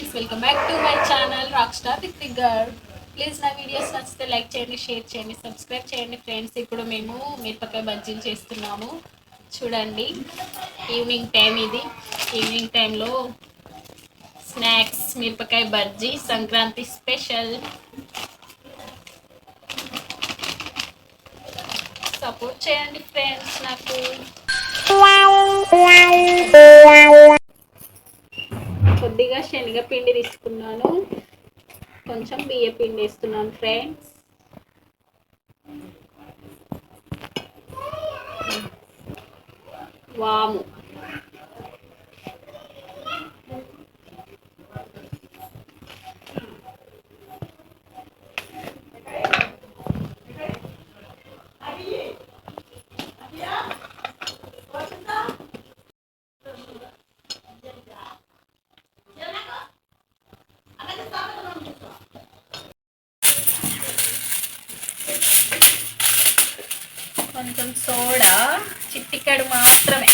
Friends welcome back to my channel rock star with girl please నా videos నచ్చితే like చేయండి share చేయండి subscribe చేయండి ఫ్రెండ్స్. ఇప్పుడు మేము మిరపకాయ బజ్జీలు చేస్తున్నాము. చూడండి ఈవినింగ్ టైం ఇది. ఈవినింగ్ టైంలో స్నాక్స్ మిరపకాయ బజ్జీ సంక్రాంతి స్పెషల్ సపోర్ట్ చేయండి ఫ్రెండ్స్ నాకు. కొద్దిగా శనగపిండి తీసుకున్నాను. కొంచెం బియ్యపిండి వేస్తున్నాను ఫ్రెండ్స్ వాము. కొంచెం సోడా చిట్టికాడు మాత్రమే.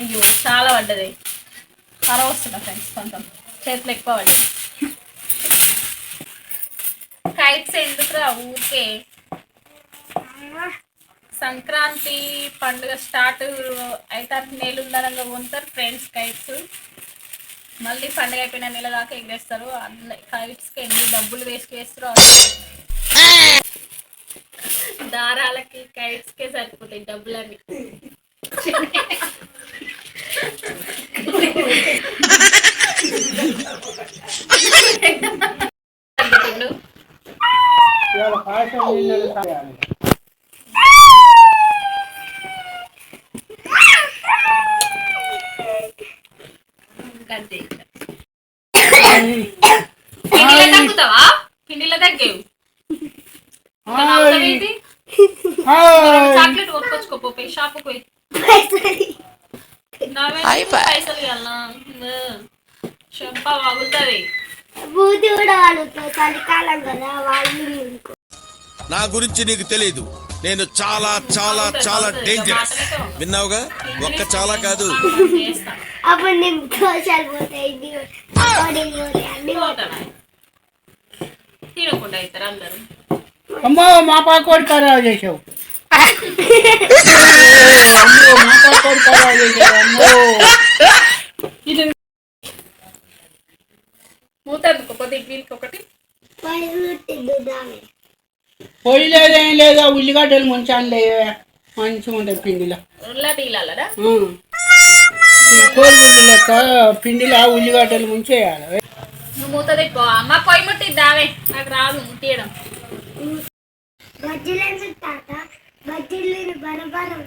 అయ్యో చాలా పడ్డది. చాలా వస్తున్నా ఫ్రెండ్స్ కొంచెం. చేతులు ఎక్కువ పడ్డది కైట్స్ ఎందుకురా ఊరికే? సంక్రాంతి పండుగ స్టార్ట్ అయితే నెల ఉందనంగా ఉంటారు ఫ్రెండ్స్ కైట్స్. మళ్ళీ పండుగ అయిపోయిన నెల దాకా ఎగరేస్తారు అన్ని కైట్స్కి ఎన్ని డబ్బులు వేసుకు వేస్తారో దారాలకి కైట్స్కే సరిపోతాయి డబ్బులన్నీ. పిండిలో తగ్గుతావా? పిండిలో తగ్గేవు. నా అవసరం ఏంటి? హాయ్ చాక్లెట్ కొనుక్కొచ్చుకోపో పోయి షాప్ పోయి. నావే పైసలు ఇవ్వాలనా చెంప వాగుతుంది. బూతి కూడా వాళ్ళతో చలికాలం కదా వాళ్ళు ఇంకో నా గురించి నీకు తెలియదు నేను చాలా చాలా చాలా డేంజరస్ విన్నావుగా? ఒక్క చాలా కాదు. అప్పుడు నేను పోతాయి? తినకుండా అవుతారు అందరూ. అమ్మో మా పాకోడి ఖరాబ్ చేసావు అమ్మో మా పాకోడి ఖరాబ్ చేసావు. అమ్మో ఇది వీళ్ళకి ఒకటి పొయ్యి లేదు ఏం లేదు ఆ ఉల్లిగడ్డలు ముంచాను లేవే మంచిగా ఉంటుంది పిండిలో. ఉల్లా లెక్క పిండిలో ఆ ఉల్లిగడ్డలు ముంచేయాలి. నువ్వు మూత తిప్పో అమ్మ పొయ్యి ముట్టి దావే నాకు రాదు ముట్టియడం. బజ్జీలు ఎందుకు తాత బజ్జీలు బరబరం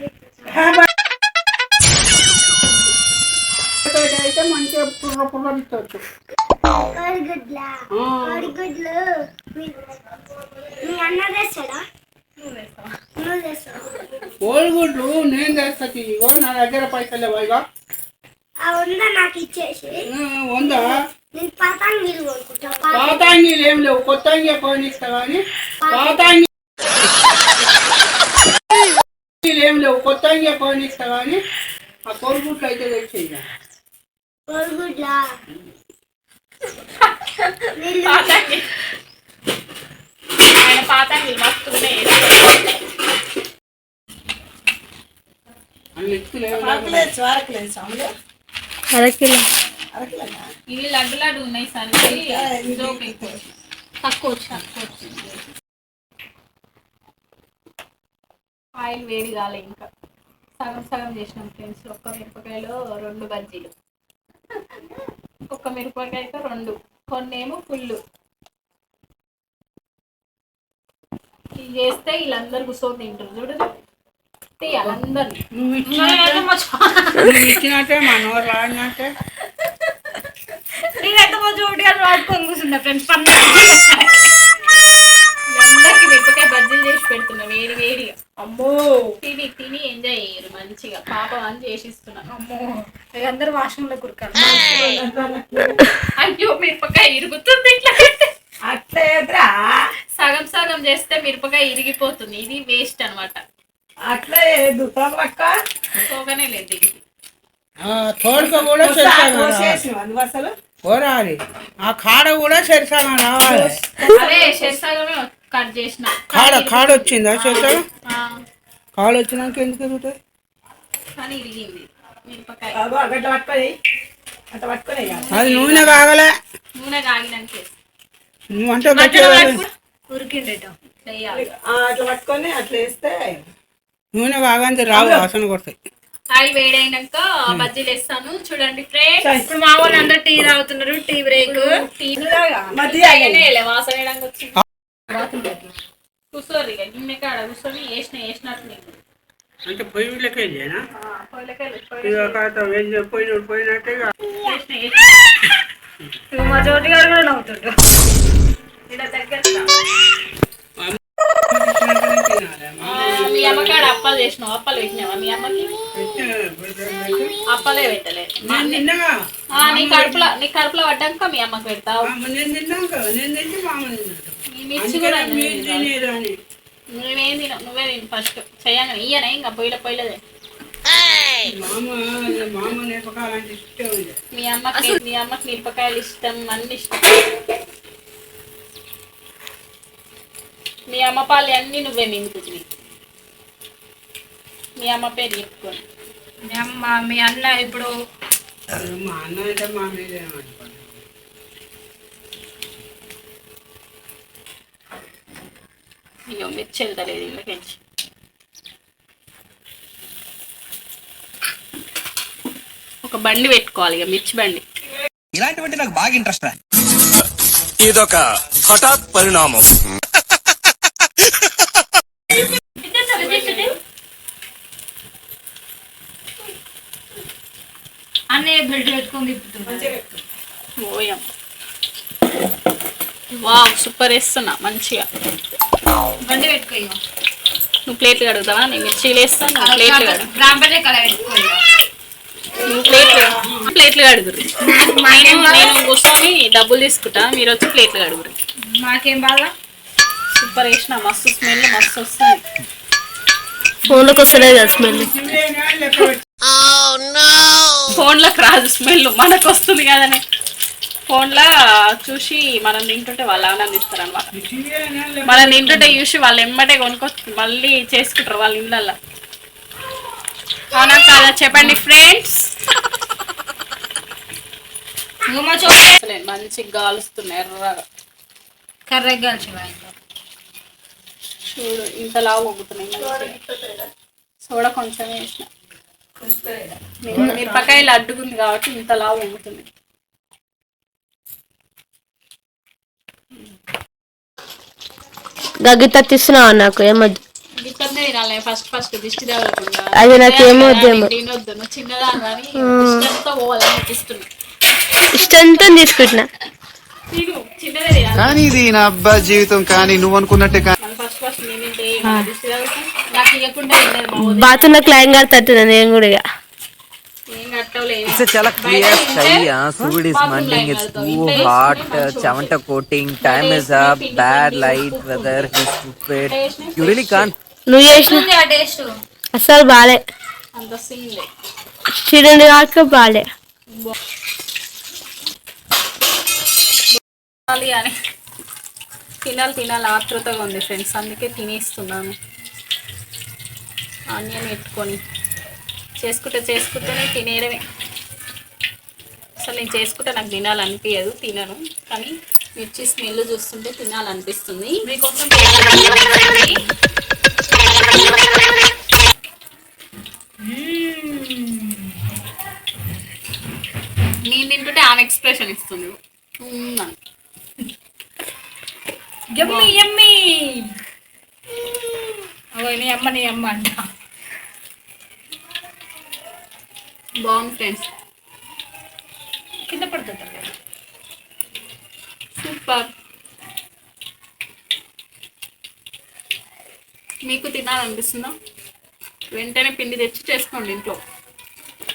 అయితే మంచిగా పుర్ర పుర్రతో కోడిగుడ్ల? కోడిగుడ్లు మీ మీ అన్న తెస్తాడా? నువ్వు తెస్తావు? కోడిగుడ్లు నేను తెస్తా ఇగో నా దగ్గర పైసలు లేవా ఉందా నాకు ఇచ్చేసి. ఉందా నేను పతంగిలు కొనుక్కుంటా పాతాంగీలు ఏం లేవు. కొత్త కొనిస్తా కానీ పాతాంగి ఏం లేవు. కొత్త కొనిస్తా కానీ ఆ కోడిగుడ్లు అయితే తెచ్చేయి లేవు. ఇవి లడ్డు లడ్డు ఉన్నాయి ఎక్కువ తక్కువ వచ్చి తక్కువ వచ్చి ఆయిల్ వేడి కాలే ఇంకా. సగం సగం చేసినాం ఫ్రెండ్స్. ఒక్క మిరపకాయలో రెండు బజ్జీలు. ఒక్క మిరపకాయతో రెండు. కొన్నేమో ఫుల్ ఇది చేస్తే వీళ్ళందరూ కూర్చొని తింటారు. చూడు తీయాలి అందరినీ. నువ్వు ఇచ్చినట్టే నువ్వు ఇచ్చినట్టే మా నోరు రాడినట్టే నేనైతే మా చోటు గారు వాడుకొని కూర్చున్నా ఫ్రెండ్స్. పన్న బజ్జీలు చేసి పెడుతున్నా వేడి వేడిగా. అమ్మో! తిని తిని ఎంజాయ్ అయ్యారు మంచిగా. పాపం అని చేసిస్తున్నాను అమ్మో! అందరు వాష్రూమ్లో కురకాలి అయ్యో మిరపకాయ ఇరుగుతుంది ఇట్లా అట్లేదురా సగం సగం చేస్తే మిరపకాయ ఇరిగిపోతుంది. ఇది వేస్ట్ అన్నమాట. అట్లే పోగానే లేదు దీనికి. తోడుక కూడా అసలు? కోరాలి ఆ కాడ కూడా సరిసగం రావాలి అదే కట్ చేసిన. కాడ కాడ వచ్చిందా ఆ, కాడ వచ్చినాక ఎందుకు ఎదుగుతాయి కానీ ఇరిగింది. మిరపకాయ. అగో అట్లా పట్టుకొని అట్లా పట్టుకొని వేయాలి. అది నూనె కాగలే. నూనె కాగినాక. నువ్వు అంటే అట్లా పట్టుకొని అట్లా వేస్తే నూనె కాగంది రావు వాసన కొడతాయి. ఆయిల్ వేడైనాక బజ్జీలు వేస్తాను. చూడండి ఫ్రెండ్స్. ఇప్పుడు మా వాళ్ళు అందరూ టీ తాగుతున్నారు. Tea break. టీ వాసన వేయడానికి వచ్చింది కూర్చోరు ఇక కాడ కూర్చొని వేసిన వేసినట్టు నీకు అంటే పొయ్యి పోయినట్టే వేసిన మా చోటి గారు కూడా నవ్వుతుండ్రు ఈడ దగ్గర ఇచ్చినాకనే తినాలి. ఆ, మీ అమ్మకాడ అప్పాలు చేసినావు అప్పాలు పెట్టినావా మీ అమ్మకి? అప్పాలే ఆ, నీ కడుపులో నీ కడుపులో పడ్డాక మీ అమ్మకి పెడతావు. మిర్చి కూడా మీరు తినేది అని నువ్వేం తినవు నువ్వే తిను ఫస్ట్ ఇయ్యనే ఇంకా పొయ్యిలో పొయ్యిలదే? మీ అమ్మకి మీ అమ్మకి మిరపకాయలు ఇష్టం అన్ని ఇష్టం. మీ అమ్మ పాలు అన్ని నువ్వే మింగుతుంది. మీ అమ్మ పేరు చెప్పుకొని మీ అమ్మ మీ అన్న ఇప్పుడు మా అన్న అంటే మా మీద వెళ్తలేదు ఇళ్ళకించి ఒక బండి పెట్టుకోవాలి ఇక మిర్చి బండి. ఇలాంటివంటే నాకు బాగా ఇంట్రెస్ట్ రా. ఇదొక హఠాత్ పరిణామం. అన్నయ్య బెల్ట్ పెట్టుకొని వావ్ సూపర్ వేస్తున్నా మంచిగా. బండి పెట్టుకో ఇగో. నువ్వు ప్లేట్లు కడుగుతావా? నేను మిర్చీలు వేస్తాను నువ్వు ప్లేట్లు కడుగు. రాంపేట కళ పెట్టుకో ఇగో. నువ్వు ప్లేట్లు ప్లేట్లు కడుగురు నేను నేను కూర్చొని డబ్బులు తీసుకుంటా మీరు వచ్చి ప్లేట్లు కడుగురు మాకేం బాగా? సూపర్ వేసిన మస్తు స్మెల్ మస్తు వస్తుంది. ఫోన్లోకి వస్తలేదు కదా స్మెల్? పెట్టి ఫోన్లోకి రాదు స్మెల్ మనకు వస్తుంది కదనే. ఫోన్లో చూసి మనం తింటుంటే వాళ్ళు ఆనందిస్తారు అనమాట మనం తింటుంటే చూసి వాళ్ళు ఎమ్మటే కొనుక్కొచ్చి మళ్ళీ చేసుకుంటారు వాళ్ళ ఇళ్ళల్లో. అవునా కాదా? చెప్పండి ఫ్రెండ్స్. మంచిగా గాలుస్తున్నాయి ఎర్రగా. కర్రగా కాల్చివా ఇంకా చూడు ఇంతలా ఊగుతున్నాయి మంచిగా. సోడా కొంచెం వేసిన. మీరు- మిరపకాయలు అడ్డుకుంది కాబట్టి ఇంతలా ఊగుతుంది గగ్గి తత్తిస్తున్నావు నాకు ఏమొద్దు. అది నాకేమో వద్దేమో. తినొద్దు నువ్వు చిన్నదా కానీ ఇష్టంతో తీసుకుంటున్నా. కానీ ఇది నా అబ్బా జీవితం కానీ నువ్వు అనుకున్నట్టే కానీ. మనం ఫస్ట్ ఫస్ట్ నేను తింటే నా దిష్టి తగులుతుంది నాకు ఇవ్వకుండా తిన్నది మా వదిన. బాత్రూంలో క్లైన్ గారు తట్టున్నా నేను కూడా It's a chala clear sky. Food is smelling. It's too hot. Uh, Chavanta coating. Time is up. Bad light. Weather. He's stupid. You really can't. నువ్వు చేసిన అసలు బాలే చిరండి కాక బాలే తినాలి అని తినాలి తినాలి ఆతృతగా ఉంది ఫ్రెండ్స్ అందుకే తినేస్తున్నాను ఆనియన్ పెట్టుకొని చేసుకుంటే చేసుకుంటేనే తినేయడమే. అసలు నేను చేసుకుంటే నాకు తినాలనిపించదు తినను. కానీ మిర్చి స్మెల్ చూస్తుంటే తినాలనిపిస్తుంది. మీకోసం నేను తింటుంటే ఆమె ఎక్స్ప్రెషన్ ఇస్తుంది. మ్మ్ అని. Yummy yummy. అగో నీ అమ్మ నీ అమ్మ అంట. బాగుంది ఫ్రెండ్స్. కింద పడుతుంది సూపర్. మీకు తినాలనిపిస్తుందా? వెంటనే పిండి తెచ్చి చేసుకోండి ఇంట్లో.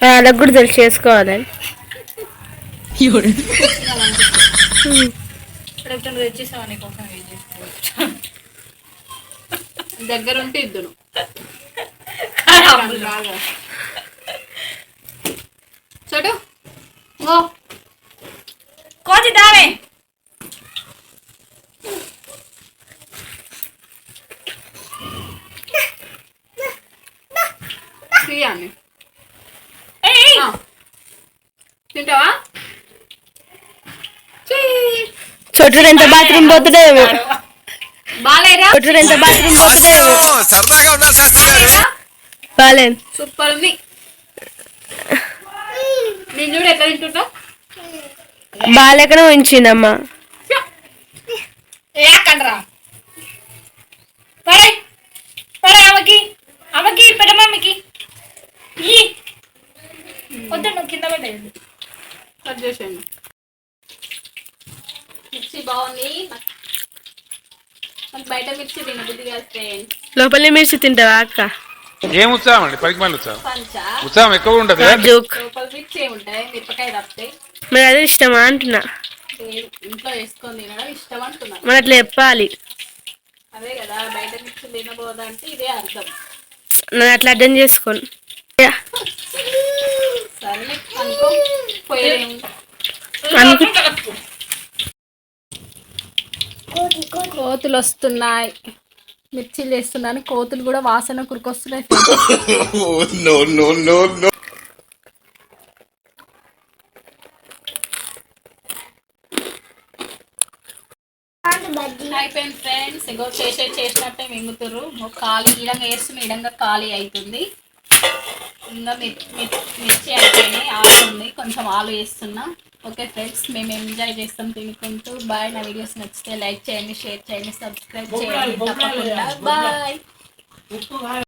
వాళ్ళకి కూడా తెలిసి చేసుకోవాలని ఇప్పుడు ఎప్పుడు ఓ. కోతి దావే. తీయాలి. తింటావా? చొట్టుడు ఎంత బాత్రూమ్ పోతుండేమో బాలేరా చొట్టుడు ఎంత బాత్రూమ్ పోతుండేమో సరదాగా ఉన్నా శాస్త్రి గారు. బాలేదు సూపర్ ఉంది నేను చూడు ఎట్లా తింటుంటా? బాలేకనే ఉంచిందమ్మా. ఏ కండ్రా పడే పడే ఆమెకి ఆమెకి పెద్ద మమ్మీకి ఈ! వద్దు నువ్వు కింద పడేది కట్ చేసేయండి. మిర్చి బాగుంది. బయట మిర్చి తినబుద్ధి కాదు లోపలి మిర్చి తింటావా అక్క? ఏం ఉత్సాహం అండి? పనికి మళ్ళీ ఉత్సాహం. పంచా? ఉత్సాహం ఎక్కువ జోక్. తప్పితే. మరి అదే ఇష్టమా అంటున్నా. మరి అట్లా చెప్పాలి. అదే కదా బయట మిర్చి తినబోదంటే ఇదే అర్థం. నేను అట్లా అర్థం చేసుకోను. కోతులు వస్తున్నాయి. మిర్చిలు వేస్తున్నాను కోతులు కూడా వాసన కురికొస్తున్నాయి అయిపోయింది ఫ్రెండ్స్ ఇగో చేసే చేసినట్టే మింగుతురు ఖాళీ ఇడంగా వేస్తున్న ఇడంగా ఖాళీ అవుతుంది ఇంకా మిర్- మిర్- మిర్చి అయిపోయినాయి ఆలు ఉంది. కొంచెం ఆలు వేస్తున్నా. ఓకే ఫ్రెండ్స్ మేము ఎంజాయ్ చేస్తాం తినుకుంటూ. బాయ్ నా వీడియోస్ నచ్చితే లైక్ చేయండి షేర్ చేయండి సబ్స్క్రైబ్ చేయండి. తప్పకుండా. బాయ్